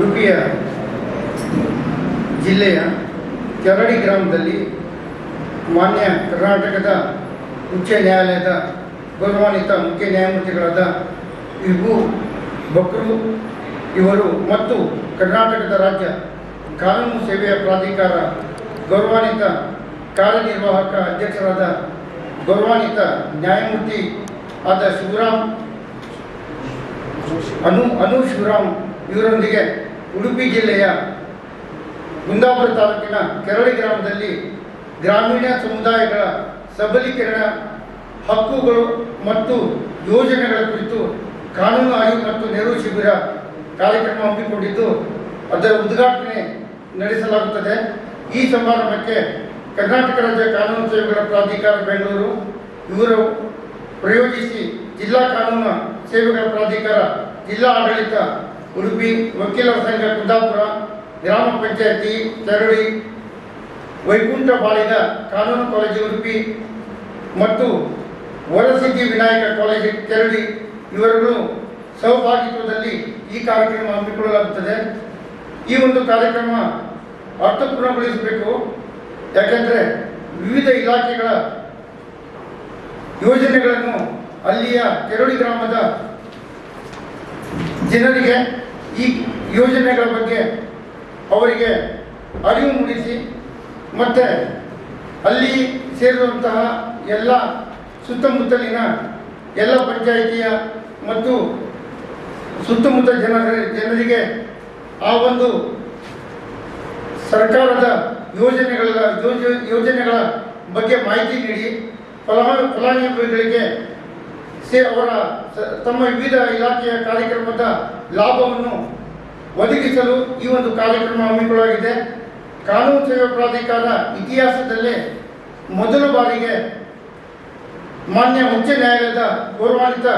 ಉಡುಪಿಯ ಜಿಲ್ಲೆಯ ಕೆರಡಿ ಗ್ರಾಮದಲ್ಲಿ ಮಾನ್ಯ ಕರ್ನಾಟಕದ ಉಚ್ಚ ನ್ಯಾಯಾಲಯದ ಗೌರವಾನ್ವಿತ ಮುಖ್ಯ ನ್ಯಾಯಮೂರ್ತಿಗಳಾದ ವಿಭು ಬಕ್ರು ಇವರು ಮತ್ತು ಕರ್ನಾಟಕದ ರಾಜ್ಯ ಕಾನೂನು ಸೇವೆಯ ಪ್ರಾಧಿಕಾರ ಗೌರವಾನ್ವಿತ ಕಾರ್ಯನಿರ್ವಾಹಕ ಅಧ್ಯಕ್ಷರಾದ ಗೌರವಾನ್ವಿತ ನ್ಯಾಯಮೂರ್ತಿ ಆದ ಶಿವರಾಮ್ ಅನು ಅನು ಶಿವರಾಮ್ ಇವರೊಂದಿಗೆ ಉಡುಪಿ ಜಿಲ್ಲೆಯ ಕುಂದಾಪುರ ತಾಲೂಕಿನ ಕೆರಳಿ ಗ್ರಾಮದಲ್ಲಿ ಗ್ರಾಮೀಣ ಸಮುದಾಯಗಳ ಸಬಲೀಕರಣ ಹಕ್ಕುಗಳು ಮತ್ತು ಯೋಜನೆಗಳ ಕುರಿತು ಕಾನೂನು ಆಯೋಗ ಮತ್ತು ನೆರವು ಶಿಬಿರ ಕಾರ್ಯಕ್ರಮ ಹಮ್ಮಿಕೊಂಡಿದ್ದು, ಅದರ ಉದ್ಘಾಟನೆ ನಡೆಸಲಾಗುತ್ತದೆ. ಈ ಸಮಾರಂಭಕ್ಕೆ ಕರ್ನಾಟಕ ರಾಜ್ಯ ಕಾನೂನು ಸೇವೆಗಳ ಪ್ರಾಧಿಕಾರ ಬೆಂಗಳೂರು, ಇವರು ಪ್ರಯೋಜಿಸಿ ಜಿಲ್ಲಾ ಕಾನೂನು ಸೇವೆಗಳ ಪ್ರಾಧಿಕಾರ, ಜಿಲ್ಲಾ ಆಡಳಿತ ಉಡುಪಿ ವಕೀಲರ ಸಂಘ ಕುಂದಾಪುರ ಗ್ರಾಮ ಪಂಚಾಯತಿ ಕೆರಳಿ ವೈಕುಂಠ ಬಾಳಿದ ಕಾನೂನು ಕಾಲೇಜು ಉಡುಪಿ ಮತ್ತು ವರಸಿದ್ಧಿ ವಿನಾಯಕ ಕಾಲೇಜು ಕೆರಳಿ ಇವರನ್ನು ಸಹಭಾಗಿತ್ವದಲ್ಲಿ ಈ ಕಾರ್ಯಕ್ರಮ ಹಮ್ಮಿಕೊಳ್ಳಲಾಗುತ್ತದೆ. ಈ ಒಂದು ಕಾರ್ಯಕ್ರಮ ಅರ್ಥಪೂರ್ಣಗೊಳಿಸಬೇಕು. ಯಾಕೆಂದರೆ ವಿವಿಧ ಇಲಾಖೆಗಳ ಯೋಜನೆಗಳನ್ನು ಅಲ್ಲಿಯ ತೆರಳಿ ಗ್ರಾಮದ ಜನರಿಗೆ ಈ ಯೋಜನೆಗಳ ಬಗ್ಗೆ ಅವರಿಗೆ ಅರಿವು ಮೂಡಿಸಿ ಮತ್ತು ಅಲ್ಲಿ ಸೇರಿರುವಂತಹ ಎಲ್ಲ ಸುತ್ತಮುತ್ತಲಿನ ಎಲ್ಲ ಪಂಚಾಯಿತಿಯ ಮತ್ತು ಸುತ್ತಮುತ್ತ ಜನರ ಜನರಿಗೆ ಆ ಒಂದು ಸರ್ಕಾರದ ಯೋಜನೆಗಳ ಯೋಜ- ಯೋಜನೆಗಳ ಬಗ್ಗೆ ಮಾಹಿತಿ ನೀಡಿ ಫಲ ಫಲಾನುಭವಿಗಳಿಗೆ ಸೇ ಅವರ ತಮ್ಮ ವಿವಿಧ ಇಲಾಖೆಯ ಕಾರ್ಯಕ್ರಮದ ಲಾಭವನ್ನು ಒದಗಿಸಲು ಈ ಒಂದು ಕಾರ್ಯಕ್ರಮ ಹಮ್ಮಿಕೊಳ್ಳಲಾಗಿದೆ. ಕಾನೂನು ಸೇವಾ ಪ್ರಾಧಿಕಾರ ಇತಿಹಾಸದಲ್ಲೇ ಮೊದಲ ಬಾರಿಗೆ ಮಾನ್ಯ ಉಚ್ಚ ನ್ಯಾಯಾಲಯದ ಗೌರವಾನ್ವಿತ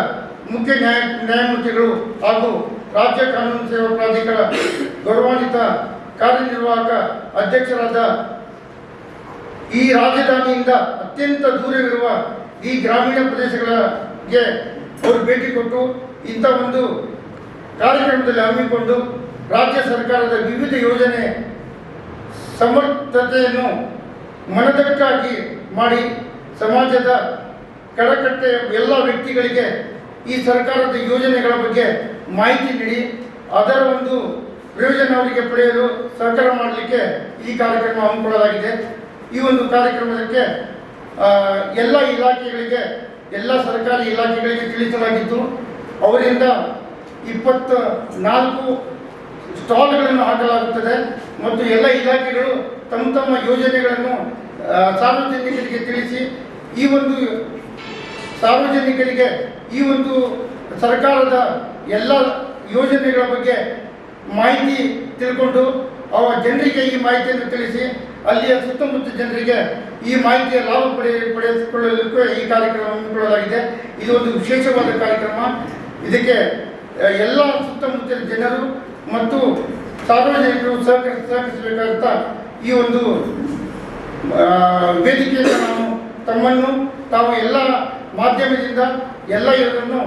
ಮುಖ್ಯ ನ್ಯಾಯ, ನ್ಯಾಯಮೂರ್ತಿಗಳು ಹಾಗೂ ರಾಜ್ಯ ಕಾನೂನು ಸೇವಾ ಪ್ರಾಧಿಕಾರ ಗೌರವಾನ್ವಿತ ಕಾರ್ಯನಿರ್ವಾಹಕ ಅಧ್ಯಕ್ಷರಾದ ಈ ರಾಜಧಾನಿಯಿಂದ ಅತ್ಯಂತ ದೂರವಿರುವ ಈ ಗ್ರಾಮೀಣ ಪ್ರದೇಶಗಳಿಗೆ ಅವರು ಭೇಟಿ ಕೊಟ್ಟು ಇಂಥ ಒಂದು ಕಾರ್ಯಕ್ರಮದಲ್ಲಿ ಹಮ್ಮಿಕೊಂಡು ರಾಜ್ಯ ಸರ್ಕಾರದ ವಿವಿಧ ಯೋಜನೆ ಸಮರ್ಥತೆಯನ್ನು ಮನದಟ್ಟಾಗಿ ಮಾಡಿ ಸಮಾಜದ ಕಡಕಟ್ಟೆ ಎಲ್ಲ ವ್ಯಕ್ತಿಗಳಿಗೆ ಈ ಸರ್ಕಾರದ ಯೋಜನೆಗಳ ಬಗ್ಗೆ ಮಾಹಿತಿ ನೀಡಿ, ಅದರ ಒಂದು ಪ್ರಯೋಜನ ಅವರಿಗೆ ಪಡೆಯಲು ಸಹಕಾರ ಮಾಡಲಿಕ್ಕೆ ಈ ಕಾರ್ಯಕ್ರಮ ಹಮ್ಮಿಕೊಳ್ಳಲಾಗಿದೆ. ಈ ಒಂದು ಕಾರ್ಯಕ್ರಮಕ್ಕೆ ಎಲ್ಲ ಇಲಾಖೆಗಳಿಗೆ ಎಲ್ಲ ಸರ್ಕಾರಿ ಇಲಾಖೆಗಳಿಗೆ ತಿಳಿಸಲಾಗಿದ್ದು, ಅವರಿಂದ ಇಪ್ಪತ್ತ ನಾಲ್ಕು ಸ್ಟಾಲ್ಗಳನ್ನು ಹಾಕಲಾಗುತ್ತದೆ ಮತ್ತು ಎಲ್ಲ ಇಲಾಖೆಗಳು ತಮ್ಮ ತಮ್ಮ ಯೋಜನೆಗಳನ್ನು ಸಾರ್ವಜನಿಕರಿಗೆ ತಿಳಿಸಿ ಈ ಒಂದು, ಸಾರ್ವಜನಿಕರಿಗೆ ಈ ಒಂದು ಸರ್ಕಾರದ ಎಲ್ಲ ಯೋಜನೆಗಳ ಬಗ್ಗೆ ಮಾಹಿತಿ ತಿಳ್ಕೊಂಡು ಅವ ಜನರಿಗೆ ಈ ಮಾಹಿತಿಯನ್ನು ತಿಳಿಸಿ ಅಲ್ಲಿಯ ಸುತ್ತಮುತ್ತ ಜನರಿಗೆ ಈ ಮಾಹಿತಿಯ ಲಾಭ ಪಡೆಯ ಪಡೆದುಕೊಳ್ಳಲು ಈ ಕಾರ್ಯಕ್ರಮ ಹಮ್ಮಿಕೊಳ್ಳಲಾಗಿದೆ. ಇದು ಒಂದು ವಿಶೇಷವಾದ ಕಾರ್ಯಕ್ರಮ. ಇದಕ್ಕೆ ಆ, ಎಲ್ಲ ಸುತ್ತಮುತ್ತಲ ಜನರು ಮತ್ತು ಸಾರ್ವಜನಿಕರು ಸಹಕರಿಸ ಸಹಕರಿಸಬೇಕಾದಂಥ ಈ ಒಂದು ವೇದಿಕೆಯನ್ನು ನಾನು ತಮ್ಮನ್ನು ತಾವು ಎಲ್ಲ ಮಾಧ್ಯಮದಿಂದ ಎಲ್ಲ ಇವರನ್ನು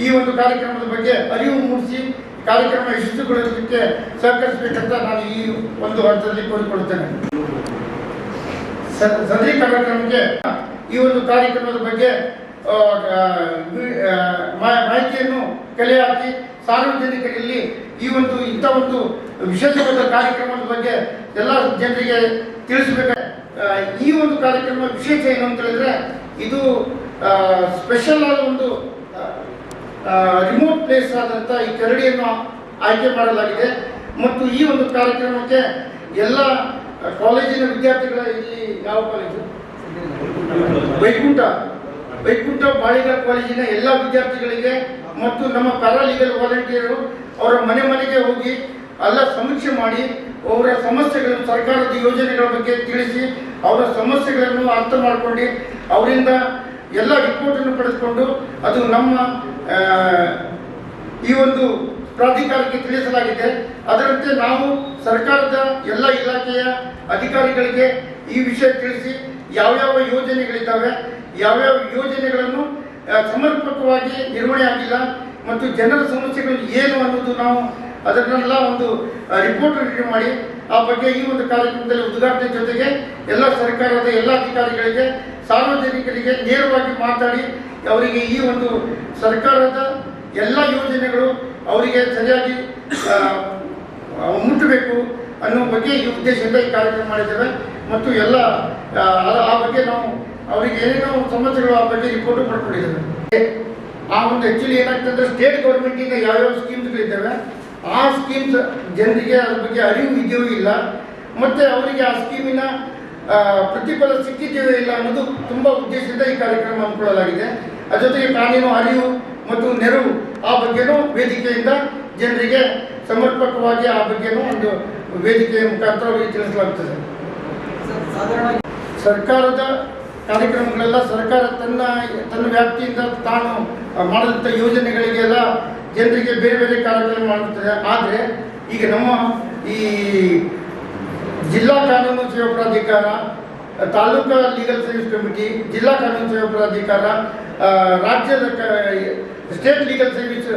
ಈ ಒಂದು ಕಾರ್ಯಕ್ರಮದ ಬಗ್ಗೆ ಅರಿವು ಮೂಡಿಸಿ ಕಾರ್ಯಕ್ರಮ ಯಶಸ್ವಿಗೊಳಿಸಲಿಕ್ಕೆ ಸಹಕರಿಸಬೇಕಂತ ನಾನು ಈ ಒಂದು ಹಂತದಲ್ಲಿ ಕೋರಿಕೊಳ್ಳುತ್ತೇನೆ. ಸದರಿ ಕಾರ್ಯಕ್ರಮಕ್ಕೆ ಈ ಒಂದು ಕಾರ್ಯಕ್ರಮದ ಬಗ್ಗೆ ಮಾಹಿತಿಯನ್ನು ಕಲೆ ಹಾಕಿ ಸಾರ್ವಜನಿಕರಲ್ಲಿ ಈ ಒಂದು, ಇಂಥ ಒಂದು ವಿಶೇಷವಾದ ಕಾರ್ಯಕ್ರಮದ ಬಗ್ಗೆ ಎಲ್ಲ ಜನರಿಗೆ ತಿಳಿಸಬೇಕು ಈ ಒಂದು ಕಾರ್ಯಕ್ರಮ ವಿಶೇಷ ಏನು ಅಂತ ಹೇಳಿದ್ರೆ, ಇದು ಸ್ಪೆಷಲ್ ಆದ ಒಂದು ರಿಮೋಟ್ ಪ್ಲೇಸ್ ಆದಂಥ ಈ ಕರಡಿಯನ್ನು ಆಯ್ಕೆ ಮಾಡಲಾಗಿದೆ. ಮತ್ತು ಈ ಒಂದು ಕಾರ್ಯಕ್ರಮಕ್ಕೆ ಎಲ್ಲ ಕಾಲೇಜಿನ ವಿದ್ಯಾರ್ಥಿಗಳ ಇಲ್ಲಿ ಯಾವ ಕಾಲೇಜು? ವೈಕುಂಠ. ವೈಕುಂಠ ಬಾಳಿಗ ಕಾಲೇಜಿನ ಎಲ್ಲ ವಿದ್ಯಾರ್ಥಿಗಳಿಗೆ ಮತ್ತು ನಮ್ಮ ಪ್ಯಾರಾಲೀಗಲ್ ವಾಲಂಟಿಯರು ಅವರ ಮನೆ ಮನೆಗೆ ಹೋಗಿ ಎಲ್ಲ ಸಮೀಕ್ಷೆ ಮಾಡಿ ಅವರ ಸಮಸ್ಯೆಗಳನ್ನು ಸರ್ಕಾರದ ಯೋಜನೆಗಳ ಬಗ್ಗೆ ತಿಳಿಸಿ ಅವರ ಸಮಸ್ಯೆಗಳನ್ನು ಅರ್ಥ ಮಾಡಿಕೊಂಡು ಅವರಿಂದ ಎಲ್ಲ ರಿಪೋರ್ಟನ್ನು ಪಡೆದುಕೊಂಡು ಅದು ನಮ್ಮ ಈ ಒಂದು ಪ್ರಾಧಿಕಾರಕ್ಕೆ ತಿಳಿಸಲಾಗಿದೆ. ಅದರಂತೆ ನಾವು ಸರ್ಕಾರದ ಎಲ್ಲ ಇಲಾಖೆಯ ಅಧಿಕಾರಿಗಳಿಗೆ ಈ ವಿಷಯ ತಿಳಿಸಿ ಯಾವ್ಯಾವ ಯೋಜನೆಗಳಿದ್ದಾವೆ, ಯಾವ್ಯಾವ ಯೋಜನೆಗಳನ್ನು ಸಮರ್ಪಕವಾಗಿ ನಿರ್ವಹಣೆ ಆಗಿಲ್ಲ ಮತ್ತು ಜನರ ಸಮಸ್ಯೆಗಳು ಏನು ಅನ್ನೋದು ನಾವು ಅದನ್ನೆಲ್ಲ ಒಂದು ರಿಪೋರ್ಟ್ ರೆಡಿ ಮಾಡಿ ಆ ಬಗ್ಗೆ ಈ ಒಂದು ಕಾರ್ಯಕ್ರಮದಲ್ಲಿ ಉದ್ಘಾಟನೆ ಜೊತೆಗೆ ಎಲ್ಲ ಸರ್ಕಾರದ ಎಲ್ಲ ಅಧಿಕಾರಿಗಳಿಗೆ, ಸಾರ್ವಜನಿಕರಿಗೆ ನೇರವಾಗಿ ಮಾತಾಡಿ ಅವರಿಗೆ ಈ ಒಂದು ಸರ್ಕಾರದ ಎಲ್ಲ ಯೋಜನೆಗಳು ಅವರಿಗೆ ಸರಿಯಾಗಿ ಮುಟ್ಟಬೇಕು ಅನ್ನೋ ಬಗ್ಗೆ ಈ ಉದ್ದೇಶದಿಂದ ಈ ಕಾರ್ಯಕ್ರಮ ಮಾಡಿದ್ದೇವೆ. ಮತ್ತು ಎಲ್ಲ ಆ, ಬಗ್ಗೆ ನಾವು ಅವರಿಗೆ ಏನೇನೋ ಸಮಸ್ಯೆಗಳು ಆ ಬಗ್ಗೆ ರಿಪೋರ್ಟ್ ಪಡ್ಕೊಂಡಿದ್ದೇವೆ ಆ ಒಂದು ಆ್ಯಕ್ಚುಲಿ ಏನಾಗ್ತದೆ ಸ್ಟೇಟ್ ಗೌರ್ಮೆಂಟಿಂದ ಯಾವ್ಯಾವ ಸ್ಕೀಮ್ಸ್ಗಳಿದ್ದಾವೆ ಆ ಸ್ಕೀಮ್ಸ್ ಜನರಿಗೆ ಅದ್ರ ಬಗ್ಗೆ ಅರಿವು ಇದೆಯೋ ಇಲ್ಲ ಮತ್ತು ಅವರಿಗೆ ಆ ಸ್ಕೀಮಿನ ಪ್ರತಿಫಲ ಸಿಕ್ಕಿದೆಯೋ ಇಲ್ಲ ಅನ್ನೋದು ತುಂಬ ಉದ್ದೇಶದಿಂದ ಈ ಕಾರ್ಯಕ್ರಮ ಹಮ್ಮಿಕೊಳ್ಳಲಾಗಿದೆ. ಜೊತೆಗೆ ಕಾನೂನು ಅರಿವು ಮತ್ತು ನೆರವು. ಆ ಬಗ್ಗೆನೂ ವೇದಿಕೆಯಿಂದ ಜನರಿಗೆ ಸಮರ್ಪಕವಾಗಿ ಆ ಬಗ್ಗೆನೂ ಒಂದು ವೇದಿಕೆಯ ಮುಖಾಂತರ ಅವರಿಗೆ ತಿಳಿಸಲಾಗುತ್ತದೆ. ಸರ್ಕಾರದ ಕಾರ್ಯಕ್ರಮಗಳೆಲ್ಲ ಸರ್ಕಾರ ತನ್ನ ತನ್ನ ವ್ಯಾಪ್ತಿಯಿಂದ ತಾನು ಮಾಡಿದಂಥ ಯೋಜನೆಗಳಿಗೆಲ್ಲ ಜನರಿಗೆ ಬೇರೆ ಬೇರೆ ಕಾರ್ಯಗಳನ್ನು ಮಾಡುತ್ತದೆ. ಆದರೆ ಈಗ ನಮ್ಮ ಈ ಜಿಲ್ಲಾ ಕಾನೂನು ಸೇವಾ ಪ್ರಾಧಿಕಾರ, ತಾಲೂಕಾ ಲೀಗಲ್ ಸರ್ವಿಸ್ ಕಮಿಟಿ ಜಿಲ್ಲಾ ಕಾನೂನು ಸೇವಾ ಪ್ರಾಧಿಕಾರ ರಾಜ್ಯದ ಸ್ಟೇಟ್ ಲೀಗಲ್ ಸರ್ವಿಸ್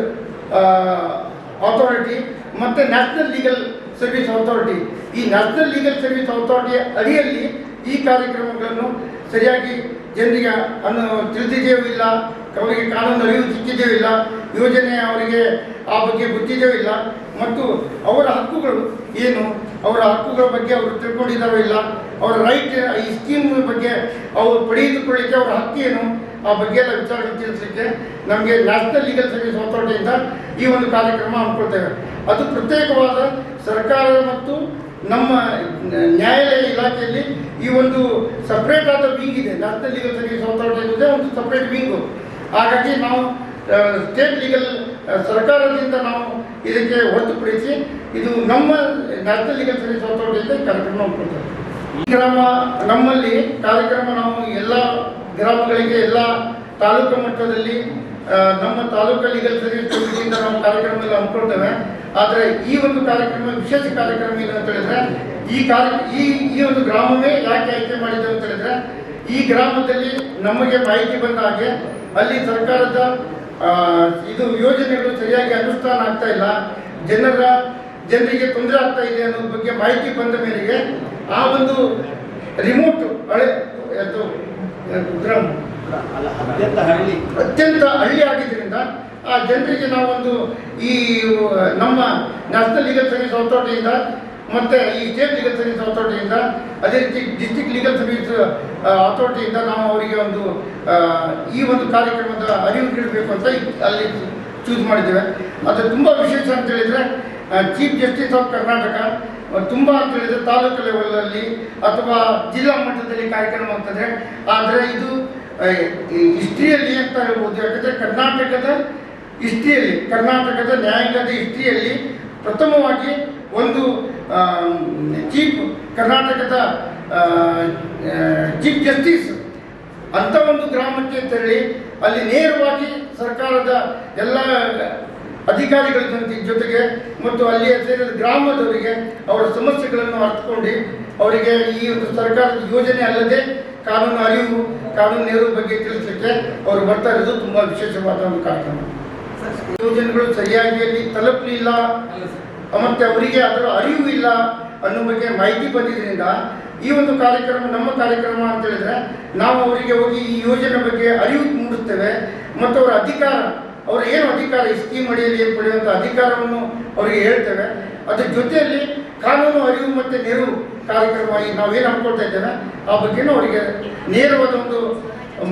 ಅಥಾರಿಟಿ ಮತ್ತು ನ್ಯಾಷನಲ್ ಲೀಗಲ್ ಸರ್ವಿಸ್ ಅಥಾರಿಟಿ ಈ ನ್ಯಾಷನಲ್ ಲೀಗಲ್ ಸರ್ವಿಸ್ ಅಥಾರಿಟಿಯ ಅಡಿಯಲ್ಲಿ ಈ ಕಾರ್ಯಕ್ರಮಗಳನ್ನು ಸರಿಯಾಗಿ ಜನರಿಗೆ ಅನ್ನು ತಿಳಿದಿದೆಯೂ ಇಲ್ಲ, ಅವರಿಗೆ ಕಾನೂನು ಅರಿವು ಸಿಕ್ಕಿದೆಯೂ ಇಲ್ಲ, ಯೋಜನೆ ಅವರಿಗೆ ಆ ಬಗ್ಗೆ ಗೊತ್ತಿದೆಯೂ ಇಲ್ಲ, ಮತ್ತು ಅವರ ಹಕ್ಕುಗಳು ಏನು, ಅವರ ಹಕ್ಕುಗಳ ಬಗ್ಗೆ ಅವರು ತಿಳ್ಕೊಂಡಿದ್ದಾರೋ ಇಲ್ಲ, ಅವರ ರೈಟ್ ಈ ಸ್ಕೀಮ್ ಬಗ್ಗೆ ಅವರು ಪಡೆದುಕೊಳ್ಳಿಕ್ಕೆ ಅವರ ಹಕ್ಕು ಏನು ಆ ಬಗ್ಗೆ ಎಲ್ಲ ವಿಚಾರಗಳು ತಿಳಿಸಲಿಕ್ಕೆ ನಮಗೆ ನ್ಯಾಷನಲ್ ಲೀಗಲ್ ಸರ್ವಿಸ್ ಅಥಾರಿಟಿಯಿಂದ ಈ ಒಂದು ಕಾರ್ಯಕ್ರಮ ಹಮ್ಮಿಕೊಳ್ತೇವೆ ಅದು ಪ್ರತ್ಯೇಕವಾದ ಸರ್ಕಾರ ಮತ್ತು ನಮ್ಮ ನ್ಯಾಯಾಲಯ ಇಲಾಖೆಯಲ್ಲಿ ಈ ಒಂದು ಸಪ್ರೇಟ್ ಆದ ವಿಂಗ್ ಇದೆ. ನ್ಯಾಷನಲ್ ಲೀಗಲ್ ಸರ್ವಿಸ್ ಅಥಾರಿಟಿ ಒಂದು ಸಪ್ರೇಟ್ ವಿಂಗು ಹಾಗಾಗಿ ನಾವು ಸ್ಟೇಟ್ ಲೀಗಲ್ ಸರ್ಕಾರದಿಂದ ನಾವು ಇದಕ್ಕೆ ಹೊರತುಪಡಿಸಿ ಇದು ನಮ್ಮ ನ್ಯಾಷನಲ್ ಲೀಗಲ್ ಸರ್ವಿಸ್ ಅಥಾರಿಟಿಯಿಂದ ಕಾರ್ಯಕ್ರಮ ಹಮ್ಮಿಕೊಳ್ತೇವೆ ಈ ಕ್ರಮ ನಮ್ಮಲ್ಲಿ ಕಾರ್ಯಕ್ರಮ ನಾವು ಎಲ್ಲ ಗ್ರಾಮಗಳಿಗೆ ಎಲ್ಲ ತಾಲೂಕು ಮಟ್ಟದಲ್ಲಿ ನಮ್ಮ ತಾಲೂಕು ಲೀಗಲ್ ಸರ್ವಿಸ್ ಕಮಿಟಿಯಿಂದ ನಾವು ಕಾರ್ಯಕ್ರಮ ಎಲ್ಲ ಆದರೆ ಈ ಒಂದು ಕಾರ್ಯಕ್ರಮ, ವಿಶೇಷ ಕಾರ್ಯಕ್ರಮ ಏನು ಅಂತ ಹೇಳಿದ್ರೆ, ಈ ಕಾರ್ಯ, ಈ ಈ ಒಂದು ಗ್ರಾಮವೇ ಯಾಕೆ ಆಯ್ಕೆ ಮಾಡಿದ್ದೇವೆ ಅಂತ ಹೇಳಿದ್ರೆ, ಈ ಗ್ರಾಮದಲ್ಲಿ ನಮಗೆ ಮಾಹಿತಿ ಬಂದ ಹಾಗೆ ಅಲ್ಲಿ ಸರ್ಕಾರದ ಇದು ಯೋಜನೆಗಳು ಸರಿಯಾಗಿ ಅನುಷ್ಠಾನ ಆಗ್ತಾ ಇಲ್ಲ. ಜನರ, ಜನರಿಗೆ ತೊಂದರೆ ಆಗ್ತಾ ಇದೆ ಅನ್ನೋದ್ರ ಬಗ್ಗೆ ಮಾಹಿತಿ ಬಂದ ಮೇರೆಗೆ ಆ ಒಂದು ರಿಮೋಟ್ ಹಳೆ ಅತ್ಯಂತ ಹಳ್ಳಿ. ಅತ್ಯಂತ ಹಳ್ಳಿ ಆಗಿದ್ದರಿಂದ ಆ ಜನರಿಗೆ ನಾವೊಂದು ಈ ನಮ್ಮ ನ್ಯಾಷನಲ್ ಲೀಗಲ್ ಸರ್ವಿಸ್ ಅಥಾರಿಟಿಯಿಂದ ಮತ್ತೆ ಈ ಸ್ಟೇಟ್ ಲೀಗಲ್ ಸರ್ವಿಸ್ ಅಥಾರಿಟಿಯಿಂದ ಅದೇ ರೀತಿ ಡಿಸ್ಟಿಕ್ ಲೀಗಲ್ ಸರ್ವಿಸ್ ಅಥಾರಿಟಿಯಿಂದ ನಾವು ಅವರಿಗೆ ಒಂದು ಈ ಒಂದು ಕಾರ್ಯಕ್ರಮದ ಅರಿವು ನೀಡಬೇಕು ಅಂತ ಅಲ್ಲಿ ಚೂಸ್ ಮಾಡಿದ್ದೇವೆ. ಅದು ತುಂಬ ವಿಶೇಷ ಅಂತ ಹೇಳಿದರೆ ಚೀಫ್ ಜಸ್ಟಿಸ್ ಆಫ್ ಕರ್ನಾಟಕ ತುಂಬ ಅಂತ ಹೇಳಿದ್ರೆ ತಾಲೂಕು ಲೆವೆಲಲ್ಲಿ ಅಥವಾ ಜಿಲ್ಲಾ ಮಟ್ಟದಲ್ಲಿ ಕಾರ್ಯಕ್ರಮ ಆಗ್ತದೆ. ಆದರೆ ಇದು ಹಿಸ್ಟ್ರಿಯಲ್ಲಿ ಅಂತ ಹೇಳ್ಬೋದು. ಯಾಕಂದರೆ ಕರ್ನಾಟಕದ ಹಿಸ್ಟ್ರಿಯಲ್ಲಿ, ಕರ್ನಾಟಕದ ನ್ಯಾಯಾಂಗದ ಹಿಸ್ಟ್ರಿಯಲ್ಲಿ ಪ್ರಥಮವಾಗಿ ಒಂದು ಚೀಫ್ ಕರ್ನಾಟಕದ ಚೀಫ್ ಜಸ್ಟಿಸ್ ಅಂಥ ಒಂದು ಗ್ರಾಮಕ್ಕೆ ತೆರಳಿ ಅಲ್ಲಿ ನೇರವಾಗಿ ಸರ್ಕಾರದ ಎಲ್ಲ ಅಧಿಕಾರಿಗಳ ಜೊತೆಗೆ ಮತ್ತು ಅಲ್ಲಿಯ ಸೇರಿದ ಗ್ರಾಮದವರಿಗೆ ಅವರ ಸಮಸ್ಯೆಗಳನ್ನು ಅರ್ಥಕೊಂಡು ಅವರಿಗೆ ಈ ಒಂದು ಸರ್ಕಾರದ ಯೋಜನೆ ಅಲ್ಲದೆ ಕಾನೂನು ಅರಿವು, ಕಾನೂನು ನೆರವು ಬಗ್ಗೆ ತಿಳಿಸಲಿಕ್ಕೆ ಅವರು ಬರ್ತಾ ಇರೋದು ತುಂಬ ವಿಶೇಷವಾದ ಒಂದು ಕಾರ್ಯಕ್ರಮ. ಯೋಜನೆಗಳು ಸರಿಯಾಗಿ ಅಲ್ಲಿ ತಲುಪಲಿಲ್ಲ, ಮತ್ತು ಅವರಿಗೆ ಅದರ ಅರಿವು ಇಲ್ಲ ಅನ್ನೋ ಬಗ್ಗೆ ಮಾಹಿತಿ ಬಂದಿದ್ದರಿಂದ ಈ ಒಂದು ಕಾರ್ಯಕ್ರಮ ನಮ್ಮ ಕಾರ್ಯಕ್ರಮ ಅಂತ ಹೇಳಿದ್ರೆ ನಾವು ಅವರಿಗೆ ಹೋಗಿ ಈ ಯೋಜನೆ ಬಗ್ಗೆ ಅರಿವು ಮೂಡಿಸ್ತೇವೆ ಮತ್ತು ಅವರ ಅಧಿಕಾರ ಅವರ ಏನು ಅಧಿಕಾರ ಈ ಸ್ಕೀಮ್ ಅಡಿಯಲ್ಲಿ ಏನು ಪಡೆಯುವಂಥ ಅಧಿಕಾರವನ್ನು ಅವರಿಗೆ ಹೇಳ್ತೇವೆ. ಅದ್ರ ಜೊತೆಯಲ್ಲಿ ಕಾನೂನು ಅರಿವು ಮತ್ತು ನೆರವು ಕಾರ್ಯಕ್ರಮ ಈ ನಾವೇನು ಹಮ್ಮಿಕೊಳ್ತಾ ಇದ್ದೇವೆ, ಆ ಬಗ್ಗೆನೂ ಅವರಿಗೆ ನೇರವಾದ ಒಂದು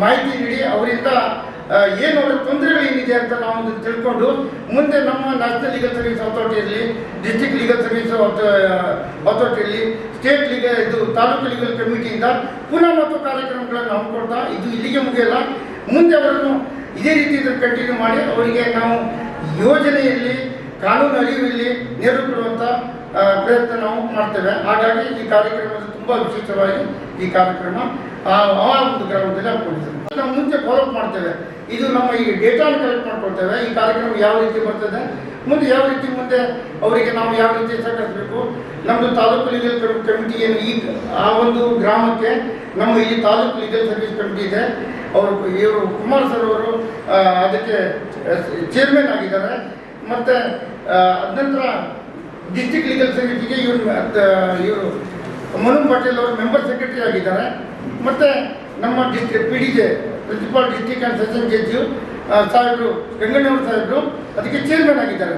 ಮಾಹಿತಿ ನೀಡಿ, ಅವರಿಂದ ಏನು ಅವರ ತೊಂದರೆಗಳೇನಿದೆ ಅಂತ ನಾವು ತಿಳ್ಕೊಂಡು, ಮುಂದೆ ನಮ್ಮ ನ್ಯಾಷನಲ್ ಲೀಗಲ್ ಸರ್ವಿಸ್ ಅಥಾರಿಟಿಯಲ್ಲಿ ಡಿಸ್ಟಿಕ್ ಲೀಗಲ್ ಸರ್ವಿಸ್ ಅಥಾರಿಟಿಯಲ್ಲಿ ಸ್ಟೇಟ್ ಲೀಗಲ್ ಇದು ತಾಲೂಕು ಲೀಗಲ್ ಕಮಿಟಿಯಿಂದ ಪುನಃ ಮತ್ತು ಕಾರ್ಯಕ್ರಮಗಳನ್ನು ಹಮ್ಮಿಕೊಡ್ತಾ ಇದು ಇಲ್ಲಿಗೆ ಮುಗಿಯಲ್ಲ. ಮುಂದೆ ಅವರನ್ನು ಇದೇ ರೀತಿ ಇದನ್ನು ಕಂಟಿನ್ಯೂ ಮಾಡಿ ಅವರಿಗೆ ನಾವು ಯೋಜನೆಯಲ್ಲಿ, ಕಾನೂನು ಅರಿವಿಲ್ಲಿ ನೆರವು ಕೊಡುವಂಥ ಪ್ರಯತ್ನ ನಾವು ಮಾಡ್ತೇವೆ. ಹಾಗಾಗಿ ಈ ಕಾರ್ಯಕ್ರಮದ ತುಂಬ ವಿಶೇಷವಾಗಿ ಈ ಕಾರ್ಯಕ್ರಮ, ಆ ಒಂದು ಗ್ರಾಮದಲ್ಲಿ ಹಾಕೊಂಡಿದ್ದೇವೆ ನಾವು ಮುಂಚೆ ಫಾಲೋಅಪ್ ಮಾಡ್ತೇವೆ. ಇದು ನಮ್ಮ ಈ ಡೇಟಾನ ಕಲೆಕ್ಟ್ ಮಾಡ್ಕೊಳ್ತೇವೆ. ಈ ಕಾರ್ಯಕ್ರಮ ಯಾವ ರೀತಿ ಬರ್ತದೆ? ಮುಂದೆ ಯಾವ ರೀತಿ ಮುಂದೆ ಅವರಿಗೆ ನಾವು ಯಾವ ರೀತಿ ಸಹಕರಿಸಬೇಕು? ನಮ್ಮದು ತಾಲೂಕು ಲೀಗಲ್ ಕಮಿಟಿ ಏನು ಈ, ಆ ಒಂದು ಗ್ರಾಮಕ್ಕೆ ನಮ್ಮ ಇಲ್ಲಿ ತಾಲೂಕು ಲೀಗಲ್ ಸರ್ವಿಸ್ ಕಮಿಟಿ ಇದೆ. ಅವರು, ಇವರು ಕುಮಾರ್ ಸರ್ ಅವರು ಅದಕ್ಕೆ ಚೇರ್ಮನ್ ಆಗಿದ್ದಾರೆ. ಮತ್ತು ಅದನಂತರ ಡಿಸ್ಟಿಕ್ ಲೀಗಲ್ ಸೆಕ್ರೆಟರಿಗೆ ಇವರು ಇವರು ಮನು ಪಾಟೀಲ್ ಅವರು ಮೆಂಬರ್ ಸೆಕ್ರೆಟರಿ ಆಗಿದ್ದಾರೆ. ಮತ್ತು ನಮ್ಮ district P D J principal district and session judge ಸಾಹೇಬರು, ಗಂಗಣ್ಣವ್ರ ಸಾಹೇಬರು ಅದಕ್ಕೆ ಚೇರ್ಮನ್ ಆಗಿದ್ದಾರೆ.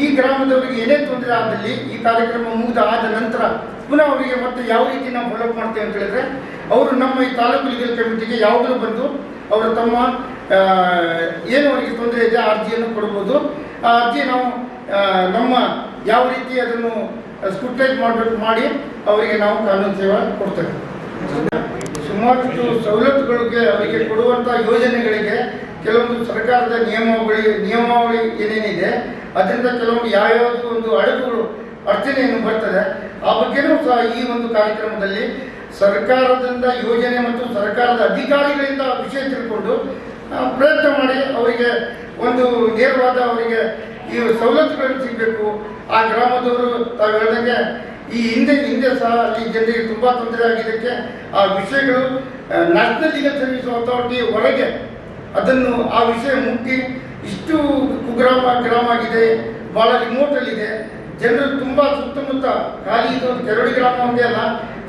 ಈ ಗ್ರಾಮದವರಿಗೆ ಏನೇ ತೊಂದರೆ ಆದಲ್ಲಿ ಈ ಕಾರ್ಯಕ್ರಮ ಮುಗಿದ ಆದ ನಂತರ ಪುನಃ ಅವರಿಗೆ ಮತ್ತೆ ಯಾವ ರೀತಿ ನಾವು ಫಾಲೋಅಪ್ ಮಾಡ್ತೇವೆ ಅಂತ ಹೇಳಿದ್ರೆ, ಅವರು ನಮ್ಮ ಈ ತಾಲೂಕು ಲೀಗಲ್ ಕಮಿಟಿಗೆ ಯಾವಾಗಲೂ ಬಂದು ಅವರು ತಮ್ಮ ಏನು ಅವರಿಗೆ ತೊಂದರೆ ಇದೆ ಅರ್ಜಿಯನ್ನು ಕೊಡ್ಬೋದು. ಆ ಅರ್ಜಿ ನಾವು ನಮ್ಮ ಯಾವ ರೀತಿ ಅದನ್ನು ಸ್ಕ್ರೂಟೈಸ್ ಮಾಡಬೇಕು ಮಾಡಿ ಅವರಿಗೆ ನಾವು ಕಾನೂನು ಸೇವೆ ಕೊಡ್ತೇವೆ. ಸುಮಾರಷ್ಟು ಸವಲತ್ತುಗಳಿಗೆ ಅವರಿಗೆ ಕೊಡುವಂಥ ಯೋಜನೆಗಳಿಗೆ ಕೆಲವೊಂದು ಸರ್ಕಾರದ ನಿಯಮಾವಳಿ ನಿಯಮಾವಳಿ ಏನೇನಿದೆ, ಅದರಿಂದ ಕೆಲವೊಂದು ಯಾವ್ಯಾವುದು ಒಂದು ಅಡಗುಗಳು ಅರ್ಚನೆಯನ್ನು ಬರ್ತದೆ, ಆ ಬಗ್ಗೆನೂ ಸಹ ಈ ಒಂದು ಕಾರ್ಯಕ್ರಮದಲ್ಲಿ ಸರ್ಕಾರದಿಂದ ಯೋಜನೆ ಮತ್ತು ಸರ್ಕಾರದ ಅಧಿಕಾರಿಗಳಿಂದ ವಿಷಯ ತಿಳ್ಕೊಂಡು ಪ್ರಯತ್ನ ಮಾಡಿ ಅವರಿಗೆ ಒಂದು ನೇರವಾದ ಅವರಿಗೆ ಈ ಸವಲತ್ತುಗಳನ್ನು ಸಿಗಬೇಕು. ಆ ಗ್ರಾಮದವರು ತಾವು ಹೇಳಿದಂಗೆ ಈ ಹಿಂದೆ ಹಿಂದೆ ಸಹ ಅಲ್ಲಿ ಜನರಿಗೆ ತುಂಬ ತೊಂದರೆ ಆಗಿದ್ದಕ್ಕೆ ಆ ವಿಷಯಗಳು ನ್ಯಾಷನಲ್ ಲೀಗಲ್ ಸರ್ವಿಸ್ ಅಥಾರಿಟಿ ಹೊರಗೆ ಅದನ್ನು ಆ ವಿಷಯ ಮುಟ್ಟಿ ಇಷ್ಟು ಕುಗ್ರಾಮ, ಗ್ರಾಮ ಆಗಿದೆ ಭಾಳ ರಿಮೋಟಲ್ಲಿದೆ ಜನರು ತುಂಬ ಸುತ್ತಮುತ್ತ ಖಾಲಿ ಇದು ಕೆರಳಿ ಗ್ರಾಮ ಒಂದೇ ಅಲ್ಲ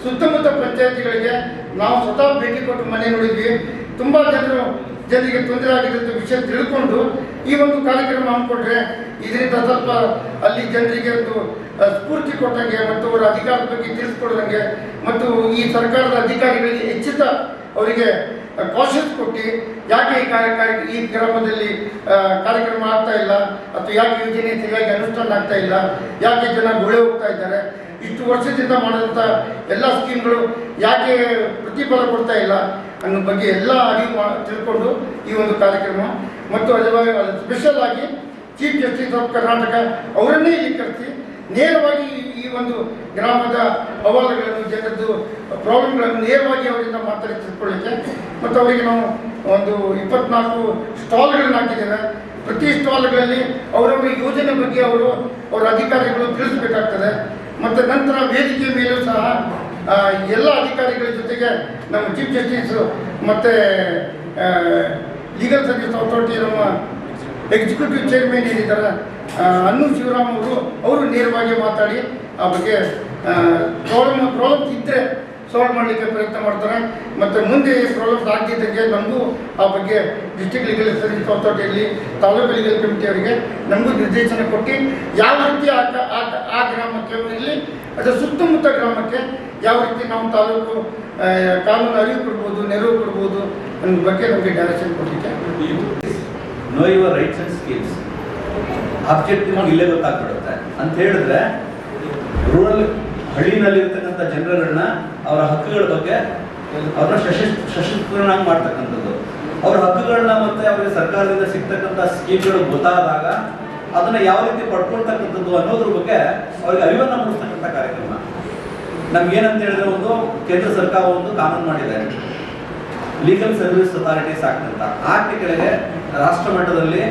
ಸುತ್ತಮುತ್ತ ಪಂಚಾಯತಿಗಳಿಗೆ ನಾವು ಸ್ವತಃ ಭೇಟಿ ಕೊಟ್ಟು ಮನೆ ನೋಡಿದ್ವಿ. ತುಂಬ ಜನರು, ಜನರಿಗೆ ತೊಂದರೆ ಆಗಿರೋಂಥ ವಿಷಯ ತಿಳ್ಕೊಂಡು ಈ ಒಂದು ಕಾರ್ಯಕ್ರಮ ಹಮ್ಮಿಕೊಟ್ರೆ ಇದರಿಂದ ಸ್ವಲ್ಪ ಅಲ್ಲಿ ಜನರಿಗೆ ಒಂದು ಸ್ಫೂರ್ತಿ ಕೊಟ್ಟಂಗೆ ಮತ್ತು ಅವರ ಅಧಿಕಾರದ ಬಗ್ಗೆ ತಿಳಿಸ್ಕೊಡ್ದಂಗೆ ಮತ್ತು ಈ ಸರ್ಕಾರದ ಅಧಿಕಾರಿಗಳಿಗೆ ಹೆಚ್ಚಿತ ಅವರಿಗೆ ಕಾಶಸ್ ಕೊಟ್ಟು ಯಾಕೆ ಈ ಕಾರ್ಯ- ಈ ಗ್ರಾಮದಲ್ಲಿ ಕಾರ್ಯಕ್ರಮ ಆಗ್ತಾ ಇಲ್ಲ ಅಥವಾ ಯಾಕೆ ಯೋಜನೆ ಸರಿಯಾಗಿ ಅನುಷ್ಠಾನ ಆಗ್ತಾ ಇಲ್ಲ? ಯಾಕೆ ಜನ ಗುಳೆ ಹೋಗ್ತಾ ಇದ್ದಾರೆ? ಇಷ್ಟು ವರ್ಷದಿಂದ ಮಾಡಿದಂಥ ಎಲ್ಲ ಸ್ಕೀಮ್ಗಳು ಯಾಕೆ ಪ್ರತಿಫಲ ಕೊಡ್ತಾ ಇಲ್ಲ ಅನ್ನೋ ಬಗ್ಗೆ ಎಲ್ಲ ಅರಿವು ತಿಳ್ಕೊಂಡು ಈ ಒಂದು ಕಾರ್ಯಕ್ರಮ ಮತ್ತು ಅದರ ಸ್ಪೆಷಲ್ ಆಗಿ ಚೀಫ್ ಜಸ್ಟಿಸ್ ಆಫ್ ಕರ್ನಾಟಕ ಅವರನ್ನೇ ಇಲ್ಲಿ ಕರೆಸಿ ನೇರವಾಗಿ ಈ- ಒಂದು ಗ್ರಾಮದ ಅಹವಾಲುಗಳನ್ನು, ಜನರದ್ದು ಪ್ರಾಬ್ಲಮ್ಗಳನ್ನು ನೇರವಾಗಿ ಅವರಿಂದ ಮಾತಾಡಿ ತಿಳ್ಕೊಳ್ಳಿಕ್ಕೆ ಮತ್ತು ಅವರಿಗೆ ನಾವು ಒಂದು ಇಪ್ಪತ್ನಾಲ್ಕು ಸ್ಟಾಲ್ಗಳನ್ನು ಹಾಕಿದ್ದೇವೆ. ಪ್ರತಿ ಸ್ಟಾಲ್ಗಳಲ್ಲಿ ಅವರವರ ಯೋಜನೆ ಬಗ್ಗೆ ಅವರು, ಅವರ ಅಧಿಕಾರಿಗಳು ತಿಳಿಸ್ಬೇಕಾಗ್ತದೆ. ಮತ್ತು ನಂತರ ವೇದಿಕೆ ಮೇಲೂ ಸಹ ಎಲ್ಲ ಅಧಿಕಾರಿಗಳ ಜೊತೆಗೆ ನಮ್ಮ ಚೀಫ್ ಜಸ್ಟಿಸ್ ಮತ್ತು ಲೀಗಲ್ ಸರ್ವಿಸ್ ಅಥಾರಿಟಿ ನಮ್ಮ ಎಕ್ಸಿಕ್ಯೂಟಿವ್ ಚೇರ್ಮನ್ ಏನಿದ್ದಾರೆ ಅನ್ನು ಶಿವರಾಮ್ ಅವರು ಅವರು ನೇರವಾಗಿ ಮಾತಾಡಿ ಆ ಬಗ್ಗೆ ಪ್ರಾಬ್ಲಮ್ ಪ್ರಾಬ್ಲಮ್ಸ್ ಇದ್ದರೆ ಸಾಲ್ವ್ ಮಾಡಲಿಕ್ಕೆ ಪ್ರಯತ್ನ ಮಾಡ್ತಾರೆ. ಮತ್ತು ಮುಂದೆ ಪ್ರಾಬ್ಲಮ್ಸ್ ಆಗ್ತಿದ್ದಂಗೆ ನಮಗೂ ಆ ಬಗ್ಗೆ ಡಿಸ್ಟಿಕ್ ಲೀಗಲ್ ಸರ್ವಿಸ್ ಅಥಾರಿಟಿಯಲ್ಲಿ ತಾಲೂಕು ಲೀಗಲ್ ಕಮಿಟಿಯವರಿಗೆ ನಮಗೂ ನಿರ್ದೇಶನ ಕೊಟ್ಟು ಯಾವ ರೀತಿ ಆ ಗ್ರಾಮಕ್ಕೆ ಇರಲಿ ಅದರ ಸುತ್ತಮುತ್ತ ಗ್ರಾಮಕ್ಕೆ ಯಾವ ರೀತಿ ನಾವು ತಾಲೂಕು ಕಾನೂನು ಅರಿವು ಕೊಡ್ಬೋದು, ನೆರವು ಕೊಡ್ಬೋದು ಅನ್ನೋ ಬಗ್ಗೆ ನಮಗೆ ಡೈರೆಕ್ಷನ್ ಕೊಡಲಿಕ್ಕೆ know your rights and skills objective ಇಲ್ಲೇ ಗೊತ್ತಾಗ್ಬಿಡುತ್ತೆ. ಅಂತ ಹೇಳಿದ್ರೆ ರೂರಲ್ ಹಳ್ಳಿನಲ್ಲಿ ಇರ್ತಕ್ಕಂಥ ಜನರುಗಳನ್ನ ಅವರ ಹಕ್ಕುಗಳ ಬಗ್ಗೆ ಅವ್ರನ್ನ ಸಶಸ್ ಸಶಸ್ತ್ರನಾಗಿ ಮಾಡ್ತಕ್ಕಂಥದ್ದು. ಅವ್ರ ಹಕ್ಕುಗಳನ್ನ ಮತ್ತೆ ಅವರಿಗೆ ಸರ್ಕಾರದಿಂದ ಸಿಗ್ತಕ್ಕಂಥ ಸ್ಕೀಮ್ಗಳು ಗೊತ್ತಾದಾಗ ಅದನ್ನ ಯಾವ ರೀತಿ ಪಡ್ಕೊಳ್ತಕ್ಕಂಥದ್ದು ಅನ್ನೋದ್ರ ಬಗ್ಗೆ ಅವ್ರಿಗೆ ಅರಿವನ್ನ ಮೂಡಿಸ್ತಕ್ಕಂಥ ಕಾರ್ಯಕ್ರಮ. ನಮ್ಗೆ ಏನಂತ ಹೇಳಿದ್ರೆ ಒಂದು ಕೇಂದ್ರ ಸರ್ಕಾರ ಒಂದು ಕಾನೂನು ಮಾಡಿದೆ. ಲೀಗಲ್ ಸರ್ವಿಸ್ ಅಥಾರಿಟೀಸ್ ಆಕ್ಟ್ ಅಂತ. ಆಕ್ಟ್ ಕೆಳಗೆ ರಾಷ್ಟ್ರ ಮಟ್ಟದಲ್ಲಿ,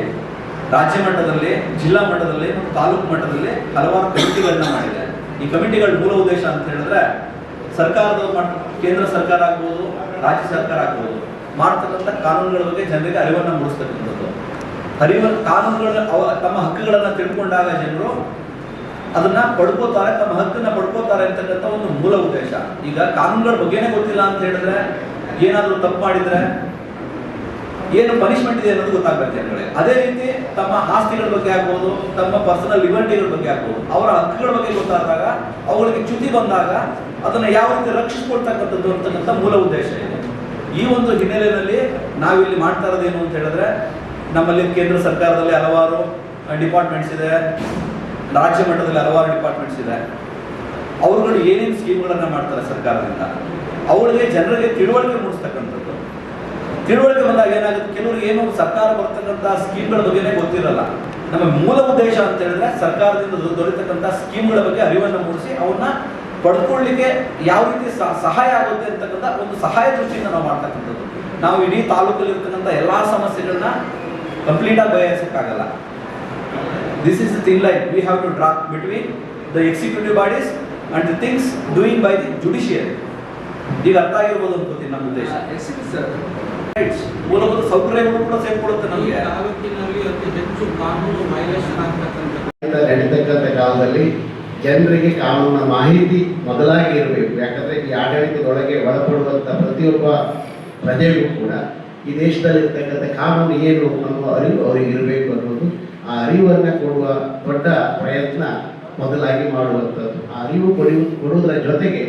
ರಾಜ್ಯ ಮಟ್ಟದಲ್ಲಿ, ಜಿಲ್ಲಾ ಮಟ್ಟದಲ್ಲಿ ಮತ್ತು ತಾಲೂಕು ಮಟ್ಟದಲ್ಲಿ ಹಲವಾರು ಕಮಿಟಿಗಳನ್ನ ಮಾಡಿದೆ. ಈ ಕಮಿಟಿಗಳ ಮೂಲ ಉದ್ದೇಶ ಅಂತ ಹೇಳಿದ್ರೆ ಸರ್ಕಾರದ ಕೇಂದ್ರ ಸರ್ಕಾರ ಆಗ್ಬೋದು, ರಾಜ್ಯ ಸರ್ಕಾರ ಆಗ್ಬೋದು, ಮಾಡ್ತಕ್ಕಂಥ ಕಾನೂನುಗಳ ಬಗ್ಗೆ ಜನರಿಗೆ ಅರಿವನ್ನು ಮೂಡಿಸ್ತಕ್ಕಂಥದ್ದು ಅರಿವ, ಕಾನೂನುಗಳ, ಅವ, ತಮ್ಮ ಹಕ್ಕುಗಳನ್ನ ತಿಳ್ಕೊಂಡಾಗ ಜನರು ಅದನ್ನ ಪಡ್ಕೋತಾರೆ, ತಮ್ಮ ಹಕ್ಕನ್ನ ಪಡ್ಕೋತಾರೆ ಅಂತಕ್ಕಂಥ ಒಂದು ಮೂಲ ಉದ್ದೇಶ. ಈಗ ಕಾನೂನುಗಳ ಬಗ್ಗೆನೇ ಗೊತ್ತಿಲ್ಲ ಅಂತ ಹೇಳಿದ್ರೆ ಏನಾದರೂ ತಪ್ಪು ಮಾಡಿದ್ರೆ ಏನು ಪನಿಷ್ಮೆಂಟ್ ಇದೆ ಅನ್ನೋದು ಗೊತ್ತಾಗ್ಬೇಕು ಜನಗಳೇ. ಅದೇ ರೀತಿ ತಮ್ಮ ಆಸ್ತಿಗಳ ಬಗ್ಗೆ ಆಗ್ಬೋದು, ತಮ್ಮ ಪರ್ಸನಲ್ ಲಿಬರ್ಟಿಗಳ ಬಗ್ಗೆ ಆಗ್ಬೋದು, ಅವರ ಹಕ್ಕುಗಳ ಬಗ್ಗೆ ಗೊತ್ತಾದಾಗ ಅವುಗಳಿಗೆ ಚ್ಯುತಿ ಬಂದಾಗ ಅದನ್ನು ಯಾವ ರೀತಿ ರಕ್ಷಿಸಿಕೊಡ್ತಕ್ಕಂಥದ್ದು ಅಂತಕ್ಕಂಥ ಮೂಲ ಉದ್ದೇಶ ಇದೆ. ಈ ಒಂದು ಹಿನ್ನೆಲೆಯಲ್ಲಿ ನಾವಿಲ್ಲಿ ಮಾಡ್ತಾ ಇರೋದೇನು ಅಂತ ಹೇಳಿದ್ರೆ, ನಮ್ಮಲ್ಲಿ ಕೇಂದ್ರ ಸರ್ಕಾರದಲ್ಲಿ ಹಲವಾರು ಡಿಪಾರ್ಟ್ಮೆಂಟ್ಸ್ ಇದೆ, ರಾಜ್ಯ ಮಟ್ಟದಲ್ಲಿ ಹಲವಾರು ಡಿಪಾರ್ಟ್ಮೆಂಟ್ಸ್ ಇದೆ. ಅವರುಗಳು ಏನೇನು ಸ್ಕೀಮ್ಗಳನ್ನು ಮಾಡ್ತಾರೆ ಸರ್ಕಾರದಿಂದ, ಅವರಿಗೆ ಜನರಿಗೆ ತಿಳುವಳಿಕೆ ಮೂಡಿಸ್ತಕ್ಕಂಥದ್ದು. ತಿಳುವಳಿಕೆ ಬಂದಾಗ ಏನಾಗುತ್ತೆ? ಕೆಲವರಿಗೆ ಏನು ಸರ್ಕಾರ ಬರ್ತಕ್ಕಂಥ ಸ್ಕೀಮ್ಗಳ ಬಗ್ಗೆನೇ ಗೊತ್ತಿರಲ್ಲ. ನಮ್ಮ ಮೂಲ ಉದ್ದೇಶ ಅಂತ ಹೇಳಿದ್ರೆ ಸರ್ಕಾರದಿಂದ ದೊ- ದೊರೆತಕ್ಕಂಥ ಸ್ಕೀಮ್ಗಳ ಬಗ್ಗೆ ಅರಿವನ್ನು ಮೂಡಿಸಿ ಅವನ್ನ ಪಡ್ಕೊಳ್ಳಿಕ್ಕೆ ಯಾವ ರೀತಿ ಸಹಾಯ ಆಗುತ್ತೆ ಅಂತಕ್ಕಂಥ ಒಂದು ಸಹಾಯ ದೃಷ್ಟಿಯಿಂದ ನಾವು ಮಾಡ್ತಕ್ಕಂಥದ್ದು. ನಾವು ಇಡೀ ತಾಲೂಕಲ್ಲಿ ಇರ್ತಕ್ಕಂಥ ಎಲ್ಲಾ ಸಮಸ್ಯೆಗಳನ್ನ ಕಂಪ್ಲೀಟ್ ಆಗಿ ಬಯಸಕ್ಕಾಗಲ್ಲ this is then life we have to draw between the executive bodies and the things doing by the judiciary. ಈಗ ಅರ್ಥ ಆಗಿರ್ಬೋದು ಅನ್ಕೋತೀನಿ ನಮ್ಮ ಉದ್ದೇಶ. ಮೂಲಭೂತ ಸೌಕರ್ಯಗಳು ಕೂಡ ಸೇರ್ಕೊಡುತ್ತೆ ನಮಗೆ. ತಾಲೂಕಿನಲ್ಲಿ ಅತಿ ಹೆಚ್ಚು ಕಾನೂನು ಮೈಲೇಷನ್ ಆಗ್ತಕ್ಕಂಥ ಕಾಲದಲ್ಲಿ ಜನರಿಗೆ ಕಾನೂನಿನ ಮಾಹಿತಿ ಮೊದಲಾಗಿ ಇರಬೇಕು. ಯಾಕಂದರೆ ಈ ಆಡಳಿತದೊಳಗೆ ಒಳಪಡುವಂಥ ಪ್ರತಿಯೊಬ್ಬ ಪ್ರಜೆಗೂ ಕೂಡ ಈ ದೇಶದಲ್ಲಿರ್ತಕ್ಕಂಥ ಕಾನೂನು ಏನು ಅನ್ನುವ ಅರಿವು ಅವರಿಗೆ ಇರಬೇಕು ಅನ್ನೋದು ಆ ಅರಿವನ್ನು ಕೊಡುವ ದೊಡ್ಡ ಪ್ರಯತ್ನ ಮೊದಲಾಗಿ ಮಾಡುವಂಥದ್ದು. ಆ ಅರಿವು ಕೊಡಿ ಕೊಡುವುದರ ಜೊತೆಗೆ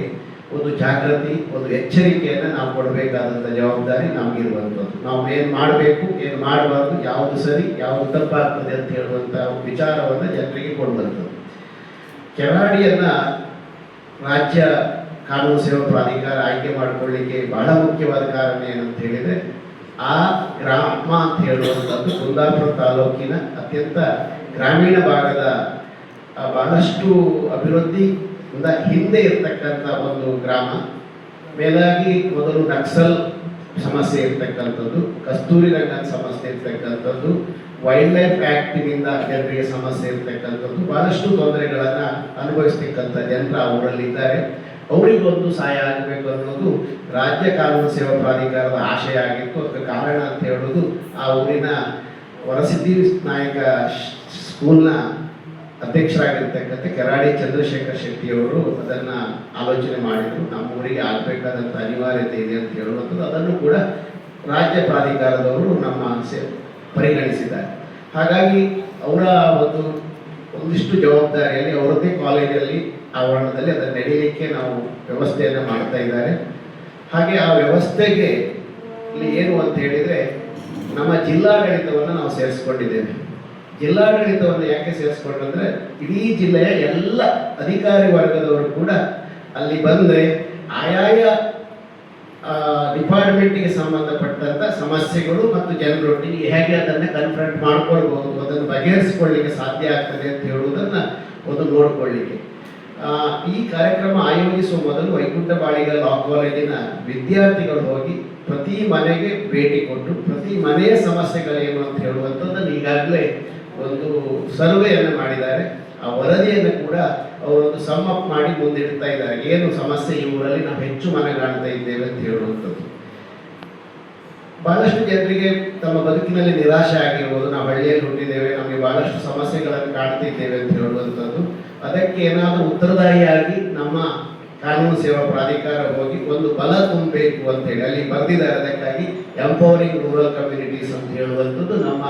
ಒಂದು ಜಾಗೃತಿ, ಒಂದು ಎಚ್ಚರಿಕೆಯನ್ನು ನಾವು ಕೊಡಬೇಕಾದಂಥ ಜವಾಬ್ದಾರಿ ನಮಗಿರುವಂಥದ್ದು. ನಾವು ಏನು ಮಾಡಬೇಕು, ಏನು ಮಾಡಬಾರ್ದು, ಯಾವುದು ಸರಿ, ಯಾವುದು ತಪ್ಪಾಗ್ತದೆ ಅಂತ ಹೇಳುವಂಥ ವಿಚಾರವನ್ನು ಜನರಿಗೆ ಕೊಡುವಂಥದ್ದು. ಕೆರಾಡಿಯನ್ನು ರಾಜ್ಯ ಕಾನೂನು ಸೇವಾ ಪ್ರಾಧಿಕಾರ ಆಯ್ಕೆ ಮಾಡಿಕೊಳ್ಳಿಕ್ಕೆ ಬಹಳ ಮುಖ್ಯವಾದ ಕಾರಣ ಏನಂತ ಹೇಳಿದರೆ, ಆ ಗ್ರಾಮ ಅಂತ ಹೇಳುವಂಥದ್ದು ಕುಂದಾಪುರ ತಾಲೂಕಿನ ಅತ್ಯಂತ ಗ್ರಾಮೀಣ ಭಾಗದ ಬಹಳಷ್ಟು ಅಭಿವೃದ್ಧಿಯಿಂದ ಹಿಂದೆ ಇರ್ತಕ್ಕಂಥ ಒಂದು ಗ್ರಾಮ, ಮೇಲಾಗಿ ಮೊದಲು ನಕ್ಸಲ್ ಸಮಸ್ಯೆ ಇರ್ತಕ್ಕಂಥದ್ದು, ಕಸ್ತೂರಿ ರಂಗನ್ ಸಮಸ್ಯೆ ಇರ್ತಕ್ಕಂಥದ್ದು ವೈಲ್ಡ್ ಲೈಫ್ ಆಕ್ಟಿನಿಂದ ಜನರಿಗೆ ಸಮಸ್ಯೆ ಇರ್ತಕ್ಕಂಥದ್ದು, ಬಹಳಷ್ಟು ತೊಂದರೆಗಳನ್ನು ಅನುಭವಿಸ್ತಕ್ಕಂಥ ಜನರ ಅವರಲ್ಲಿದ್ದಾರೆ. ಅವರಿಗೊಂದು ಸಹಾಯ ಆಗಬೇಕು ಅನ್ನೋದು ರಾಜ್ಯ ಕಾನೂನು ಸೇವಾ ಪ್ರಾಧಿಕಾರದ ಆಶಯ ಆಗಿತ್ತು. ಅದಕ್ಕೆ ಕಾರಣ ಅಂತ ಹೇಳೋದು ಆ ಊರಿನ ವರಸಿದ್ಧಿ ನಾಯಕ ಸ್ಕೂಲ್ನ ಅಧ್ಯಕ್ಷರಾಗಿರ್ತಕ್ಕಂಥ ಕೆರಾಡಿ ಚಂದ್ರಶೇಖರ್ ಶೆಟ್ಟಿಯವರು ಅದನ್ನು ಆಲೋಚನೆ ಮಾಡಿದ್ರು. ನಮ್ಮ ಊರಿಗೆ ಆಗಬೇಕಾದಂಥ ಅನಿವಾರ್ಯತೆ ಇದೆ ಅಂತ ಹೇಳುವಂಥದ್ದು. ಅದನ್ನು ಕೂಡ ರಾಜ್ಯ ಪ್ರಾಧಿಕಾರದವರು ನಮ್ಮ ಸೆ ಪರಿಗಣಿಸಿದ್ದಾರೆ. ಹಾಗಾಗಿ ಅವರ ಒಂದು ಒಂದಿಷ್ಟು ಜವಾಬ್ದಾರಿಯಲ್ಲಿ ಅವರದ್ದೇ ಕಾಲೇಜಲ್ಲಿ ಆವರಣದಲ್ಲಿ ಅದನ್ನು ನಡೀಲಿಕ್ಕೆ ನಾವು ವ್ಯವಸ್ಥೆಯನ್ನು ಮಾಡ್ತಾ ಇದ್ದಾರೆ. ಹಾಗೆ ಆ ವ್ಯವಸ್ಥೆಗೆ ಇಲ್ಲಿ ಏನು ಅಂತ ಹೇಳಿದರೆ ನಮ್ಮ ಜಿಲ್ಲಾಡಳಿತವನ್ನು ನಾವು ಸೇರಿಸ್ಕೊಂಡಿದ್ದೇವೆ. ಜಿಲ್ಲಾಡಳಿತವನ್ನು ಯಾಕೆ ಸೇರಿಸ್ಕೊಂಡ್ರೆ ಇಡೀ ಜಿಲ್ಲೆಯ ಎಲ್ಲ ಅಧಿಕಾರಿ ವರ್ಗದವರು ಕೂಡ ಅಲ್ಲಿ ಬಂದರೆ ಆಯಾಯ ಡಿಪಾರ್ಟ್ಮೆಂಟ್ಗೆ ಸಂಬಂಧಪಟ್ಟಂಥ ಸಮಸ್ಯೆಗಳು ಮತ್ತು ಜನರೊಟ್ಟಿಗೆ ಹೇಗೆ ಅದನ್ನು ಕನ್ಫ್ರಂಟ್ ಮಾಡ್ಕೊಳ್ಬಹುದು, ಅದನ್ನು ಬಗೆಹರಿಸ್ಕೊಳ್ಳಿಕ್ಕೆ ಸಾಧ್ಯ ಆಗ್ತದೆ ಅಂತ ಹೇಳುವುದನ್ನು ಒಂದು ನೋಡಿಕೊಳ್ಳಿಕ್ಕೆ. ಈ ಕಾರ್ಯಕ್ರಮ ಆಯೋಜಿಸುವ ಮೊದಲು ವೈಕುಂಠ ಬಾಳಿಗ ಲಾ ಕಾಲೇಜಿನ ವಿದ್ಯಾರ್ಥಿಗಳು ಹೋಗಿ ಪ್ರತಿ ಮನೆಗೆ ಭೇಟಿ ಕೊಟ್ಟು ಪ್ರತಿ ಮನೆಯ ಸಮಸ್ಯೆಗಳೇನು ಅಂತ ಹೇಳುವಂಥದ್ದನ್ನು ಈಗಾಗಲೇ ಒಂದು ಸರ್ವೆಯನ್ನು ಮಾಡಿದ್ದಾರೆ. ಆ ವರದಿಯನ್ನು ಕೂಡ ಅವರೊಂದು ಸಮ್ ಅಪ್ ಮಾಡಿ ಮುಂದಿಡ್ತಾ ಇದ್ದಾರೆ. ಏನು ಸಮಸ್ಯೆ ಈ ಊರಲ್ಲಿ? ನಾವು ಹೆಚ್ಚು ಮನೆ ಕಾಣ್ತಾ ಇದ್ದೇವೆ ಅಂತ ಹೇಳುವಂಥದ್ದು. ಬಹಳಷ್ಟು ಜನರಿಗೆ ತಮ್ಮ ಬದುಕಿನಲ್ಲಿ ನಿರಾಶೆ ಆಗಿರ್ಬೋದು. ನಾವು ಹಳ್ಳಿಯಲ್ಲಿ ಹುಟ್ಟಿದ್ದೇವೆ. ನಮಗೆ ಬಹಳಷ್ಟು ಸಮಸ್ಯೆಗಳನ್ನು ಕಾಣ್ತಿದ್ದೇವೆ ಅಂತ ಹೇಳುವಂಥದ್ದು. ಅದಕ್ಕೆ ಏನಾದರೂ ಉತ್ತರದಾಯಿಯಾಗಿ ನಮ್ಮ ಕಾನೂನು ಸೇವಾ ಪ್ರಾಧಿಕಾರ ಹೋಗಿ ಒಂದು ಬಲ ತುಂಬಬೇಕು ಅಂತೇಳಿ ಅಲ್ಲಿ ಬರೆದಿದ್ದಾರೆ. ಅದಕ್ಕಾಗಿ ಎಂಪವರಿಂಗ್ ರೂರಲ್ ಕಮ್ಯುನಿಟೀಸ್ ಅಂತ ಹೇಳುವಂಥದ್ದು ನಮ್ಮ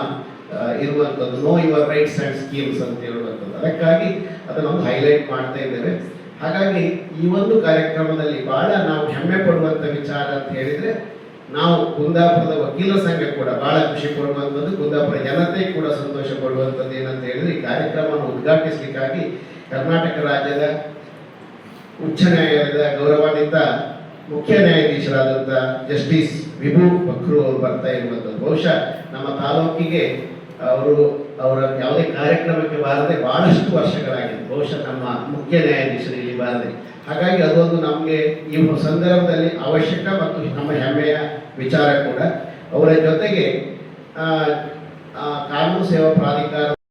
ಇರುವಂಥದ್ದು know your rights and schemes ಅಂತ ಹೇಳುವಂಥದ್ದು. ಅದಕ್ಕಾಗಿ ಅದನ್ನು ಒಂದು ಹೈಲೈಟ್ ಮಾಡ್ತಾ ಇದ್ದೇವೆ. ಹಾಗಾಗಿ ಈ ಒಂದು ಕಾರ್ಯಕ್ರಮದಲ್ಲಿ ಬಹಳ ನಾವು ಹೆಮ್ಮೆ ಪಡುವಂಥ ವಿಚಾರ ಅಂತ ಹೇಳಿದರೆ, ನಾವು ಕುಂದಾಪುರದ ವಕೀಲ ಸಂಘ ಕೂಡ ಬಹಳ ಖುಷಿ ಪಡುವಂಥದ್ದು, ಕುಂದಾಪುರ ಜನತೆ ಕೂಡ ಸಂತೋಷ ಪಡುವಂಥದ್ದು ಏನಂತ ಹೇಳಿದ್ರೆ, ಈ ಕಾರ್ಯಕ್ರಮವನ್ನು ಉದ್ಘಾಟಿಸಲಿಕ್ಕಾಗಿ ಕರ್ನಾಟಕ ರಾಜ್ಯದ ಉಚ್ಚ ನ್ಯಾಯಾಲಯದ ಗೌರವಾನ್ವಿತ ಮುಖ್ಯ ನ್ಯಾಯಾಧೀಶರಾದಂಥ ಜಸ್ಟಿಸ್ ವಿಭು ಬಕ್ರು ಅವರು ಬರ್ತಾ ಇರುವಂಥದ್ದು. ಬಹುಶಃ ನಮ್ಮ ತಾಲೂಕಿಗೆ ಅವರು ಅವರ ಯಾವುದೇ ಕಾರ್ಯಕ್ರಮಕ್ಕೆ ಬಾರದೆ ಬಹಳಷ್ಟು ವರ್ಷಗಳಾಗಿದೆ ಬಹುಶಃ ನಮ್ಮ ಮುಖ್ಯ ನ್ಯಾಯಾಧೀಶರು ಇಲ್ಲಿ ಬಾರದೆ. ಹಾಗಾಗಿ ಅದೊಂದು ನಮಗೆ ಈ ಸಂದರ್ಭದಲ್ಲಿ ಅವಶ್ಯಕ ಮತ್ತು ನಮ್ಮ ಹೆಮ್ಮೆಯ ವಿಚಾರ ಕೂಡ. ಅವರ ಜೊತೆಗೆ ಕಾನೂನು ಸೇವಾ ಪ್ರಾಧಿಕಾರ